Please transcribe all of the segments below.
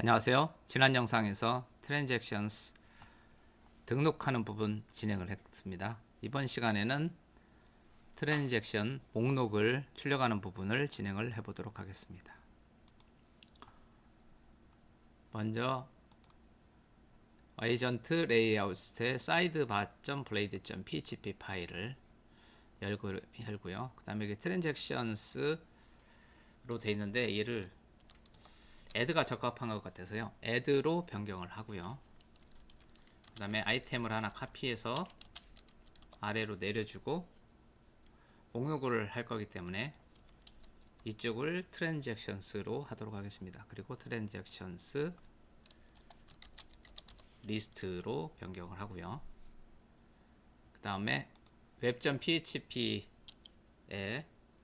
안녕하세요. 지난 영상에서 트랜잭션스 등록하는 부분 진행을 했습니다. 이번 시간에는 트랜잭션 목록을 출력하는 부분을 진행을 해보도록 하겠습니다. 먼저 에이전트 레이아웃의 sidebar.blade.php 파일을 열고, 열고요. 그 다음에 트랜잭션스로 되어 있는데 얘를 애드가 적합한 것 같아서요. 애드로 변경을 하고요. 그 다음에 아이템을 하나 카피해서 아래로 내려주고 목록을 할 거기 때문에 이쪽을 트랜잭션스로 하도록 하겠습니다. 그리고 트랜잭션스 리스트로 변경을 하고요. 그 다음에 web.php에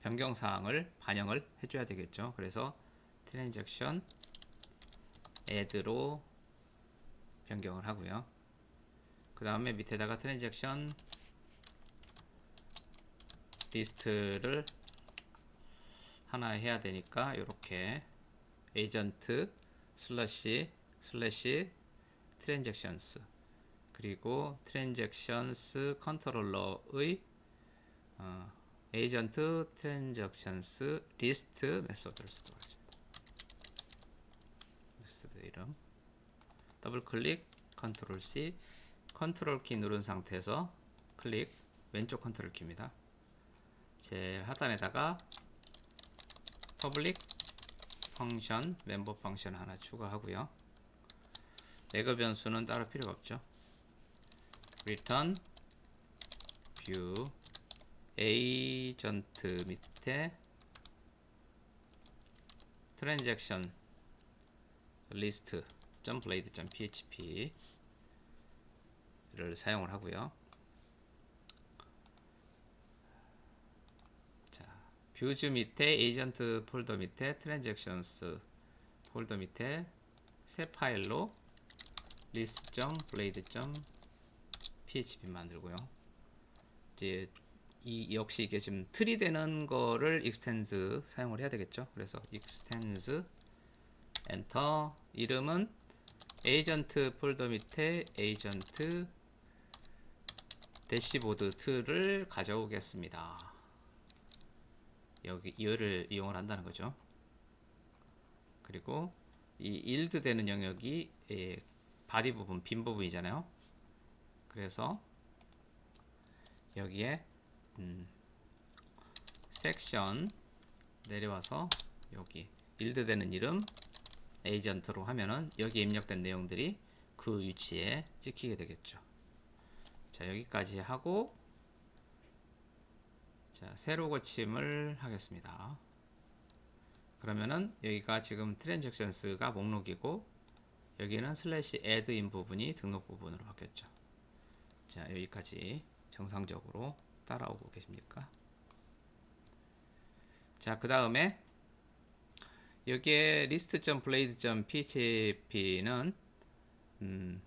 변경 사항을 반영을 해줘야 되겠죠. 그래서 트랜잭션 add로 변경을 하고요. 그 다음에 밑에다가 트랜잭션 리스트를 하나 해야 되니까 이렇게 에이전트 슬래시 슬래시 트랜잭션스 그리고 트랜잭션스 컨트롤러의 어, 에이전트 트랜잭션스 리스트 메소드를 쓰도록 하겠습니다. 메소드 이름 더블 클릭 컨트롤 C 컨트롤 키 누른 상태에서 클릭 왼쪽 컨트롤 키입니다. 제일 하단에다가 퍼블릭 펑션 멤버 펑션 하나 추가하고요. 레거 변수는 따로 필요가 없죠. return view 에이전트 밑에 트랜잭션 리스트 .blade .php 를 사용을 하고요. 자, 뷰즈 밑에 에이전트 폴더 밑에 트랜잭션스 폴더 밑에 새 파일로 list.blade.php 만들고요. 이제 이 역시 이게 지금 틀이 되는 거를 익스텐즈 사용을 해야 되겠죠. 그래서 익스텐즈 엔터 이름은 에이전트 폴더 밑에 에이전트 대시보드 틀을 가져오겠습니다. 여기 이를 이용을 한다는 거죠. 그리고 이 일드 되는 영역이 예, 바디 부분 빈 부분이잖아요. 그래서 여기에 음, 섹션 내려와서 여기 일드 되는 이름 에이전트로 하면은 여기 입력된 내용들이 그 위치에 찍히게 되겠죠. 자 여기까지 하고 자 새로 고침을 하겠습니다. 그러면은 여기가 지금 트랜잭션스가 목록이고 여기는 슬래시 add인 부분이 등록 부분으로 바뀌었죠. 자 여기까지 정상적으로 따라오고 계십니까? 자 그 다음에 여기에 list.blade.php는 음,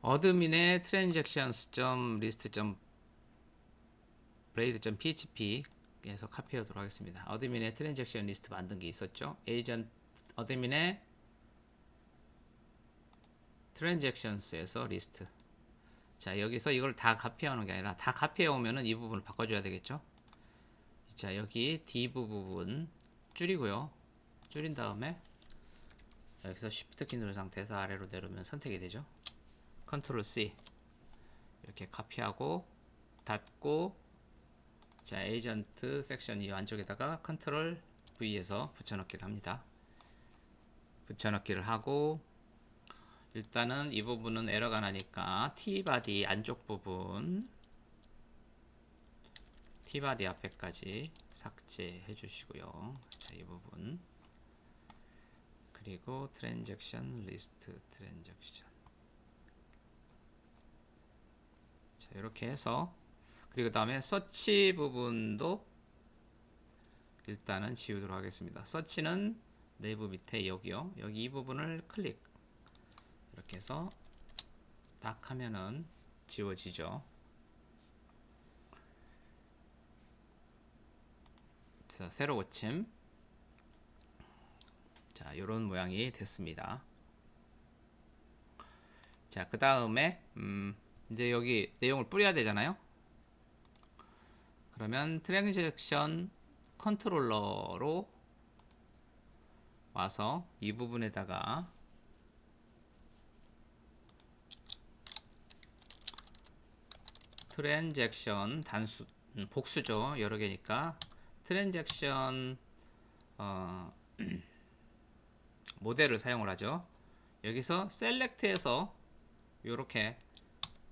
어드민의 transactions.list.blade.php에서 카피하도록 하겠습니다. 어드민의 트랜잭션 리스트 만든 게 있었죠. 에이전트 어드민의 트랜잭션스에서 리스트 자 여기서 이걸 다 카피하는 게 아니라 다 카피해 오면은 이 부분을 바꿔줘야 되겠죠? 자 여기 div 부분 줄이고요. 줄인 다음에 여기서 Shift 키 누른 상태에서 아래로 내려오면 선택이 되죠? Ctrl C. 이렇게 카피하고 닫고 자 에이전트 섹션 이 안쪽에다가 Ctrl V에서 붙여넣기를 합니다. 붙여넣기를 하고 일단은 이 부분은 에러가 나니까 T바디 안쪽 부분 T바디 앞에까지 삭제해 주시고요. 자, 이 부분 그리고 트랜잭션 리스트 트랜잭션 자, 이렇게 해서 그리고 다음에 서치 부분도 일단은 지우도록 하겠습니다. 서치는 네이버 밑에 여기요. 여기 이 부분을 클릭 이렇게 해서 딱 하면은 지워지죠. 자, 새로 고침. 자, 이런 모양이 됐습니다. 자, 그 다음에 음, 이제 여기 내용을 뿌려야 되잖아요. 그러면 트랜잭션 컨트롤러로 와서 이 부분에다가 트랜잭션 단수 음, 복수죠. 여러 개니까. 트랜잭션 어, 모델을 사용을 하죠. 여기서 셀렉트해서 이렇게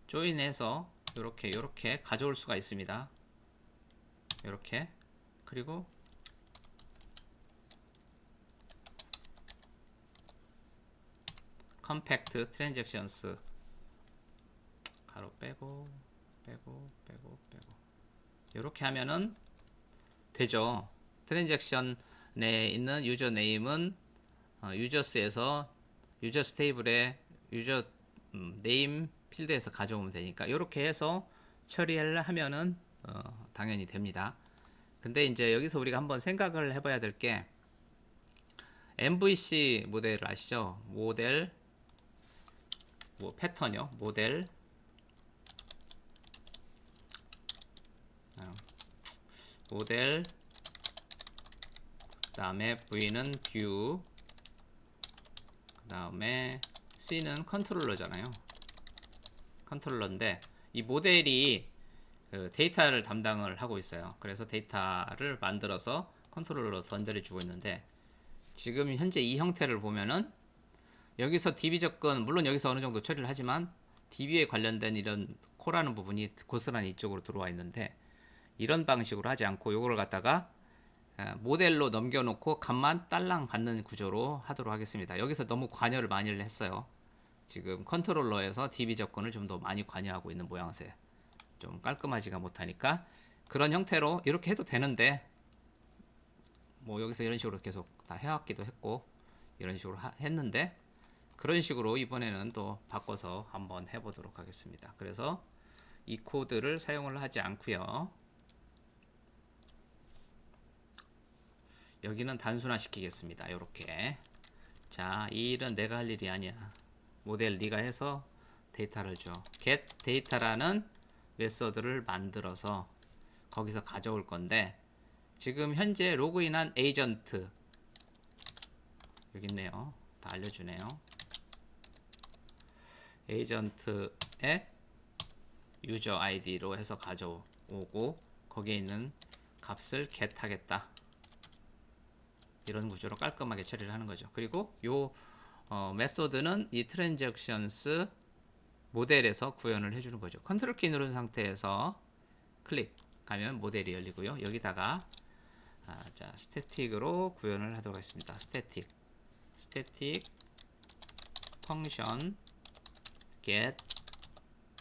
조인해서 이렇게 이렇게 가져올 수가 있습니다. 이렇게. 그리고 컴팩트 트랜잭션스 가로 빼고 빼고 빼고 빼고. 이렇게 하면은 되죠. 트랜잭션에 있는 유저 네임은 어, 유저스에서 유저 스 테이블에 유저 음, 네임 필드에서 가져오면 되니까 이렇게 해서 처리를 하면은 어, 당연히 됩니다. 근데 이제 여기서 우리가 한번 생각을 해봐야 될 게 MVC 모델을 아시죠? 모델 뭐 패턴이요? 모델 모델. 그 다음에 V는 뷰 그 다음에 C는 컨트롤러잖아요. 컨트롤러인데 이 모델이 그 데이터를 담당을 하고 있어요. 그래서 데이터를 만들어서 컨트롤러로 던져를 주고 있는데 지금 현재 이 형태를 보면은 여기서 DB 접근 물론 여기서 어느 정도 처리를 하지만 DB에 관련된 이런 코라는 부분이 고스란히 이쪽으로 들어와 있는데 이런 방식으로 하지 않고 요거를 갖다가 아, 모델로 넘겨놓고 값만 딸랑 받는 구조로 하도록 하겠습니다. 여기서 너무 관여를 많이 했어요. 지금 컨트롤러에서 DB 접근을 좀 더 많이 관여하고 있는 모양새. 좀 깔끔하지가 못하니까 그런 형태로 이렇게 해도 되는데 뭐 여기서 이런 식으로 계속 다 해왔기도 했고 이런 식으로 하, 했는데 그런 식으로 이번에는 또 바꿔서 한번 해보도록 하겠습니다. 그래서 이 코드를 사용을 하지 않고요. 여기는 단순화 시키겠습니다. 이렇게 자, 이 일은 내가 할 일이 아니야. 모델 네가 해서 데이터를 줘. get 데이터라는 메서드를 만들어서 거기서 가져올 건데 지금 현재 로그인한 에이전트 여기 있네요. 다 알려주네요. 에이전트의 유저 아이디로 해서 가져오고 거기에 있는 값을 get 하겠다. 이런 구조로 깔끔하게 처리를 하는 거죠. 그리고 요 어, 메소드는 이 트랜잭션스 모델에서 구현을 해주는 거죠. 컨트롤 키 누른 상태에서 클릭 가면 모델이 열리고요. 여기다가 아, 자 스태틱으로 구현을 하도록 하겠습니다. 스태틱 스태틱 펑션 get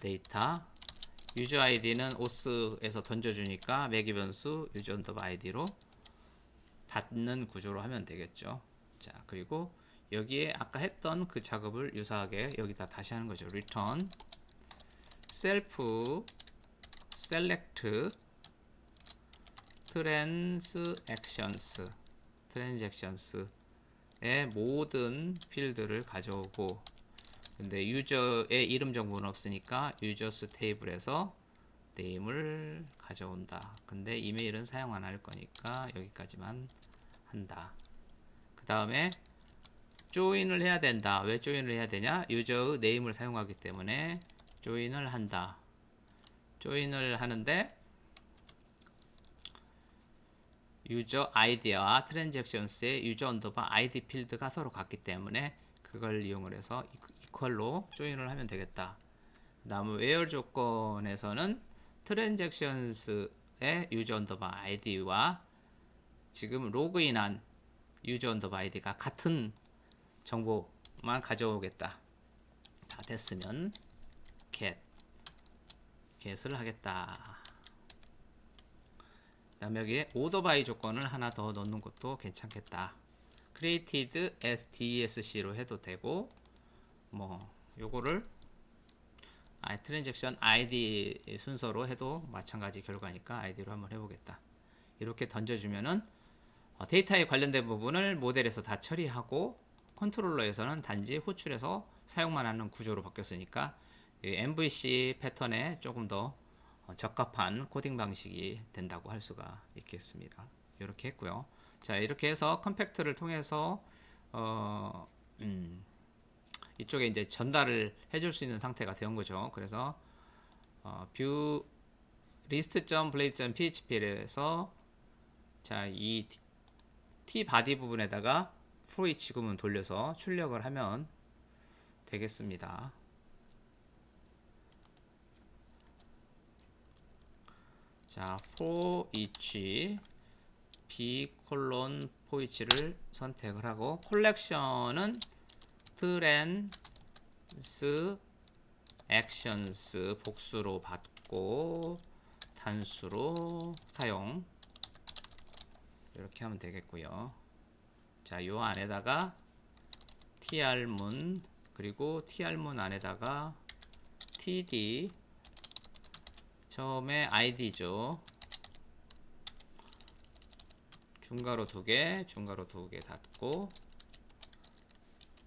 데이터 유저 아이디는 오스에서 던져주니까 매기 변수 유저 언더바 아이디로 받는 구조로 하면 되겠죠. 자, 그리고 여기에 아까 했던 그 작업을 유사하게 여기다 다시 하는 거죠. return self select transactions transactions의 모든 필드를 가져오고 근데 유저의 이름 정보는 없으니까 유저스 테이블에서 네임을 가져온다. 근데 이메일은 사용 안 할 거니까 여기까지만 한다. 그 다음에 조인을 해야 된다. 왜 조인을 해야 되냐? 유저의 네임을 사용하기 때문에 조인을 한다. 조인을 하는데 유저 아이디와 트랜잭션스의 유저 언더바 아이디 필드가 서로 같기 때문에 그걸 이용을 해서 이퀄로 조인을 하면 되겠다. 그 다음 웨어 조건에서는 트랜잭션스의 유저 언더바 아이디와 지금 로그인한 유저 언더바 아이디가 같은 정보만 가져오겠다. 다 됐으면 get get을 하겠다. 그다음 여기에 오더 바이 조건을 하나 더 넣는 것도 괜찮겠다. created as DSC로 해도 되고 뭐 요거를 아, 트랜잭션 ID 순서로 해도 마찬가지 결과니까 아이디로 한번 해보겠다. 이렇게 던져주면은 어, 데이터에 관련된 부분을 모델에서 다 처리하고 컨트롤러에서는 단지 호출해서 사용만 하는 구조로 바뀌었으니까 이 MVC 패턴에 조금 더 어, 적합한 코딩 방식이 된다고 할 수가 있겠습니다. 이렇게 했고요. 자 이렇게 해서 컴팩트를 통해서 어, 음, 이쪽에 이제 전달을 해줄 수 있는 상태가 된 거죠. 그래서 어, 뷰 list.blade.php에서 자이 t 바디 부분에다가 for each 구문 돌려서 출력을 하면 되겠습니다. 자, for each b 콜론 for each를 선택을 하고 콜렉션은 trans actions 복수로 받고 단수로 사용 이렇게 하면 되겠고요. 자, 요 안에다가 tr문 그리고 tr문 안에다가 td 처음에 id죠. 중괄호 두 개, 중괄호 두 개 닫고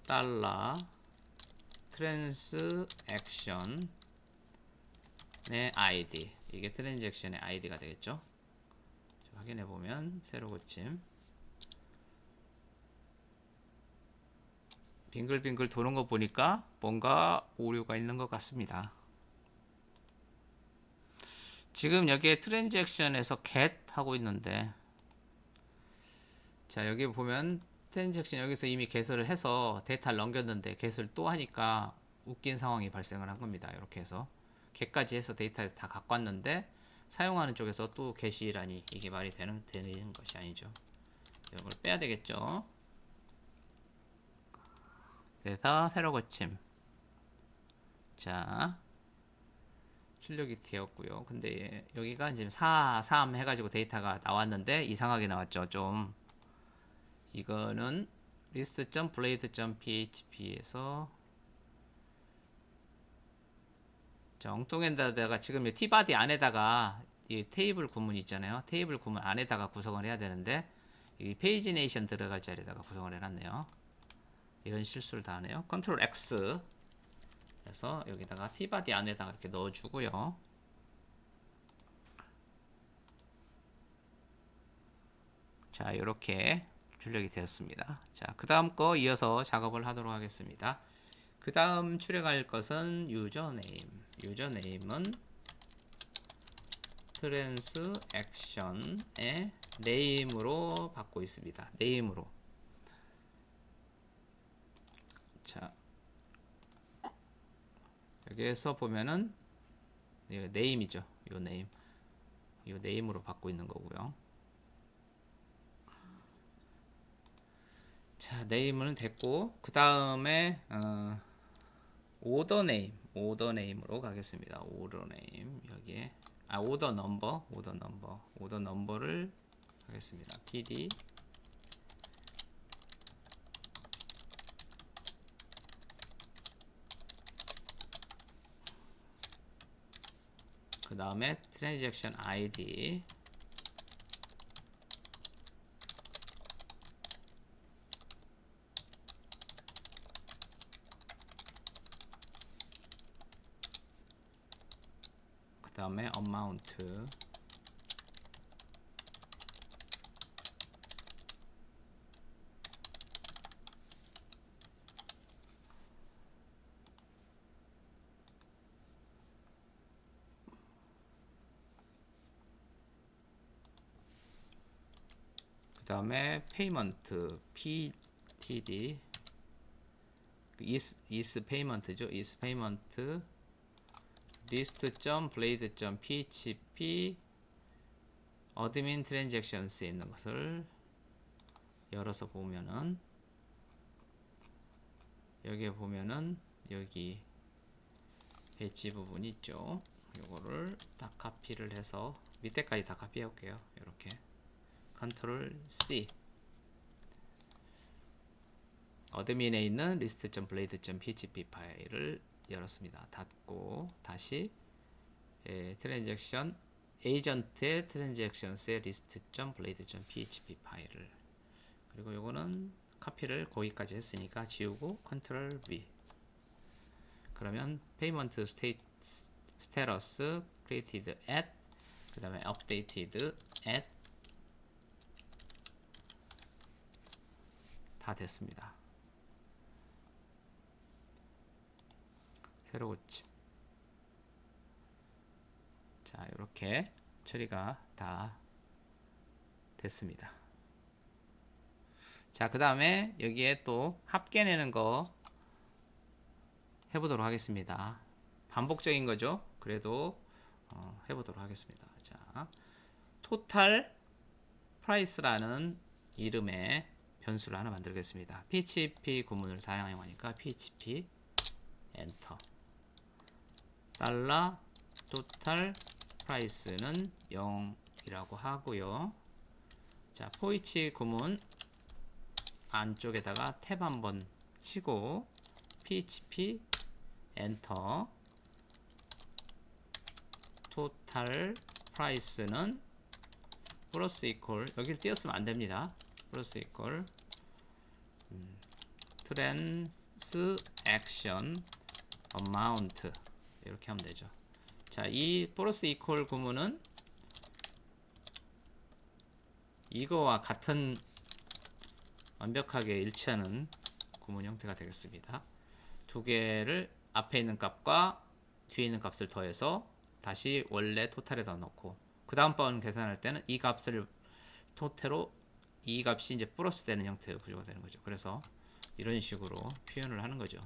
달러 트랜스 액션의 id 이게 트랜잭션의 id가 되겠죠. 자, 확인해 보면 새로 고침 빙글빙글 도는 거 보니까 뭔가 오류가 있는 것 같습니다. 지금 여기에 트랜잭션에서 get 하고 있는데 자 여기 보면 트랜잭션 여기서 이미 개설을 해서 데이터를 넘겼는데 개설 또 하니까 웃긴 상황이 발생을 한 겁니다. 이렇게 해서 get까지 해서 데이터를 다 갖고 왔는데 사용하는 쪽에서 또 게시라니 이게 말이 되는 되는 것이 아니죠. 이걸 빼야 되겠죠. 그래서 새로 고침. 자, 출력이 되었고요. 근데 여기가 지금 4, 3 해가지고 데이터가 나왔는데 이상하게 나왔죠. 좀 이거는 list.blade.php에서 자, 엉뚱엔다가 지금 이 tbody 안에다가 이 테이블 구문 있잖아요. 테이블 구문 안에다가 구성을 해야 되는데 이 페이지 네이션 들어갈 자리에다가 구성을 해놨네요. 이런 실수를 다 하네요. 컨트롤 X 해서 여기다가 tbody 안에다가 이렇게 넣어주고요. 자, 이렇게 출력이 되었습니다. 자, 그 다음 거 이어서 작업을 하도록 하겠습니다. 그 다음 출력할 것은 유저네임. 유저네임은 트랜스 액션의 네임으로 받고 있습니다. 네임으로. 자, 여기에서 보면은 이 네임이죠. 요 네임. 요 네임으로 받고 있는 거고요. 자, 네임은 됐고 그 다음에 어, 오더 네임, 오더 네임으로 가겠습니다. 오더 네임 여기에 아 오더 넘버, 오더 넘버, 오더 넘버를 하겠습니다. td 그 다음에 트랜잭션 ID 그 amount 그 다음에 payment ptd is is payment죠 is payment list.blade.php admin transactions에 있는 것을 열어서 보면은 여기에 보면은 여기 배치 부분이 있죠. 요거를 다 카피를 해서 밑에까지 다 카피해 올게요. 이렇게 컨트롤 C 어드민에 있는 list.blade.php 파일을 열었습니다. 닫고 다시 예, 트랜잭션 에이전트의 트랜잭션스의 list.blade.php 파일을 그리고 요거는 카피를 거기까지 했으니까 지우고 컨트롤 V 그러면 state status created at 그 다음에 updated at 다 됐습니다. 새로 고침. 자, 이렇게 처리가 다 됐습니다. 자, 그 다음에 여기에 또 합계 내는 거 해보도록 하겠습니다. 반복적인 거죠. 그래도 어, 해보도록 하겠습니다. 자, 토탈 프라이스라는 이름의 변수를 하나 만들겠습니다. PHP 구문을 사용하니까 PHP 엔터 달러 토탈 프라이스는 0이라고 하고요. 자, 포이치 구문 안쪽에다가 탭 한번 치고 php 엔터 토탈 프라이스는 플러스 이퀄 여기를 띄었으면 안 됩니다. 플러스 이퀄 음, 트랜스 액션 어마운트 이렇게 하면 되죠. 자, 이 플러스 이퀄 구문은 이거와 같은 완벽하게 일치하는 구문 형태가 되겠습니다. 두 개를 앞에 있는 값과 뒤에 있는 값을 더해서 다시 원래 토탈에다 넣고 그 다음번 계산할 때는 이 값을 토태로 이 값이 이제 플러스 되는 형태의 구조가 되는 거죠. 그래서 이런 식으로 표현을 하는 거죠.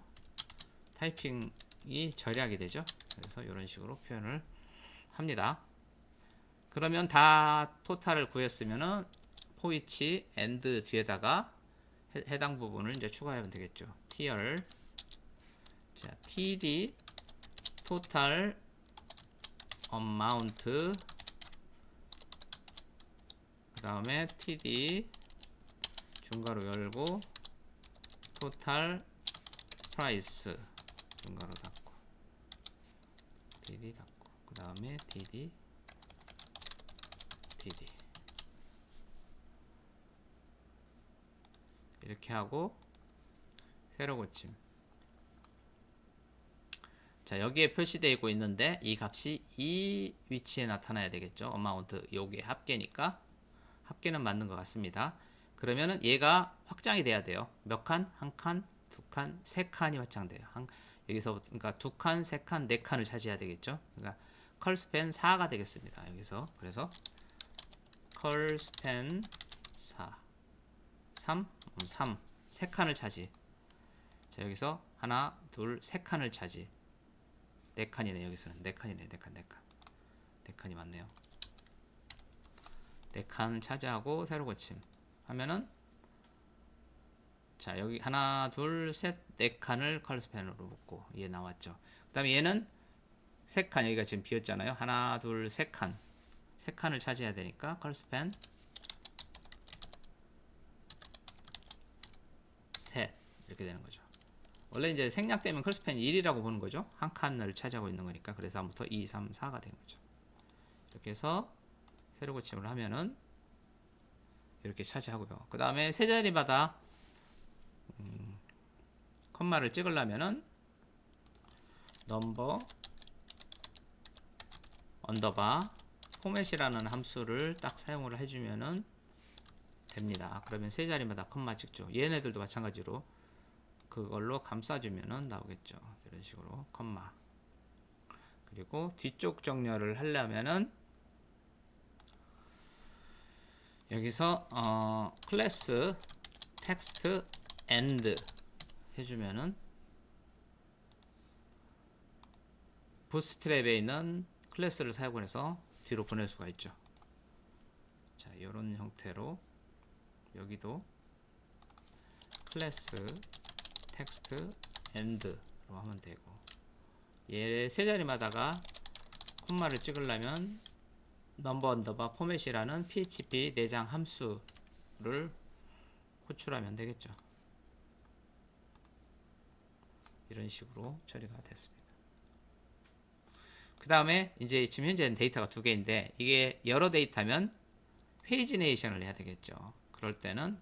타이핑 이 절약이 되죠. 그래서 이런 식으로 표현을 합니다. 그러면 다 토탈을 구했으면은 포이치 엔드 뒤에다가 해, 해당 부분을 이제 추가하면 되겠죠. tr 자 td 토탈 amount 그 다음에 td 중괄호 열고 토탈 프라이스 중괄호 닫 고 td 닫고 그 다음에 td td 이렇게 하고 세로 고침 자 여기에 표시되고 있는데 이 값이 이 위치에 나타나야 되겠죠 어마운트 요게 합계니까 합계는 맞는 것 같습니다 그러면은 얘가 확장이 돼야 돼요 몇 칸? 한 칸? 두 칸? 세 칸이 확장돼요 한, 여기서부터 그러니까 두 칸, 세 칸, 네 칸을 차지해야 되겠죠 그러니까 컬 스팬 4가 되겠습니다 여기서 그래서 컬 스팬 4 3 3. 세 칸을 차지. 자, 여기서 하나, 둘, 세 칸을 차지. 네 칸이네, 여기서는. 네 칸이네, 네 칸, 네 칸. 네 칸이 맞네요. 네 칸 차지하고 세로 고침. 하면은 자, 여기 하나, 둘, 셋, 네 칸을 컬스펜으로 묶고 얘 나왔죠. 그 다음에 얘는 세 칸 여기가 지금 비었잖아요. 하나, 둘, 세 칸. 세 칸을 차지해야 되니까 컬스펜 셋 이렇게 되는 거죠. 원래 이제 생략되면 컬스팬 1이라고 보는 거죠. 한 칸을 차지하고 있는 거니까. 그래서 다음부터 2, 3, 4가 된 거죠. 이렇게 해서 세로 고침을 하면은 이렇게 차지하고요. 그 다음에 세 자리마다 음, 컴마를 찍으려면은 넘버 언더바 포맷이라는 함수를 딱 사용을 해주면은 됩니다. 그러면 세 자리마다 컴마 찍죠. 얘네들도 마찬가지로 그걸로 감싸주면은 나오겠죠. 이런 식으로 컴마. 그리고 뒤쪽 정렬을 하려면은 여기서 어, 클래스 텍스트 엔드 해주면은 부스트랩에 있는 클래스를 사용해서 뒤로 보낼 수가 있죠. 자, 이런 형태로 여기도 클래스 텍스트 엔드로 하면 되고 얘 세 자리마다가 콤마를 찍으려면 넘버 언더바 포맷이라는 php 내장 함수를 호출하면 되겠죠. 이런 식으로 처리가 됐습니다. 그 다음에 이제 지금 현재는 데이터가 두 개인데 이게 여러 데이터면 페이지네이션을 해야 되겠죠. 그럴 때는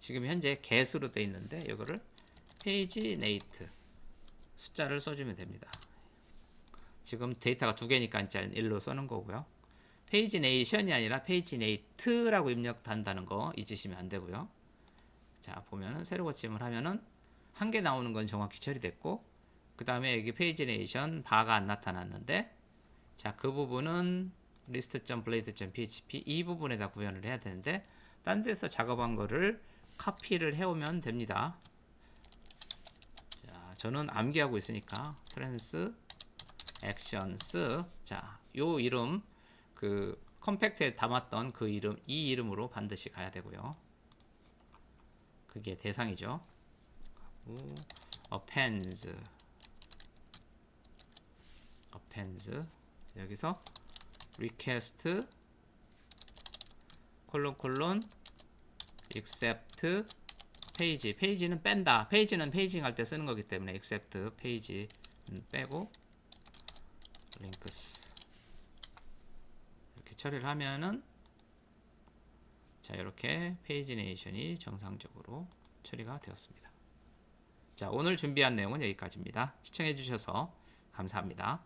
지금 현재 개수로 돼 있는데 이거를 페이지네이트 숫자를 써주면 됩니다. 지금 데이터가 두 개니까 이제 1로 써는 거고요. 페이지네이션이 아니라 페이지네이트라고 입력한다는 거 잊으시면 안 되고요. 자 보면은 새로 고침을 하면은 한 개 나오는 건 정확히 처리됐고 그 다음에 여기 페이지네이션 바가 안 나타났는데 자 그 부분은 list.blade.php 이 부분에다 구현을 해야 되는데 딴 데서 작업한 거를 카피를 해오면 됩니다. 자 저는 암기하고 있으니까 트랜스 액션스 자요 이름 그 컴팩트에 담았던 그 이름 이 이름으로 반드시 가야 되고요. 그게 대상이죠. 그리고 appends. appends 여기서 request 콜론 콜론 except 페이지 페이지는 뺀다. 페이지는 페이징 할 때 쓰는 거기 때문에 except 페이지 빼고 links. 이렇게 처리를 하면은 자 이렇게 페이지네이션이 정상적으로 처리가 되었습니다. 자 오늘 준비한 내용은 여기까지입니다. 시청해 주셔서 감사합니다.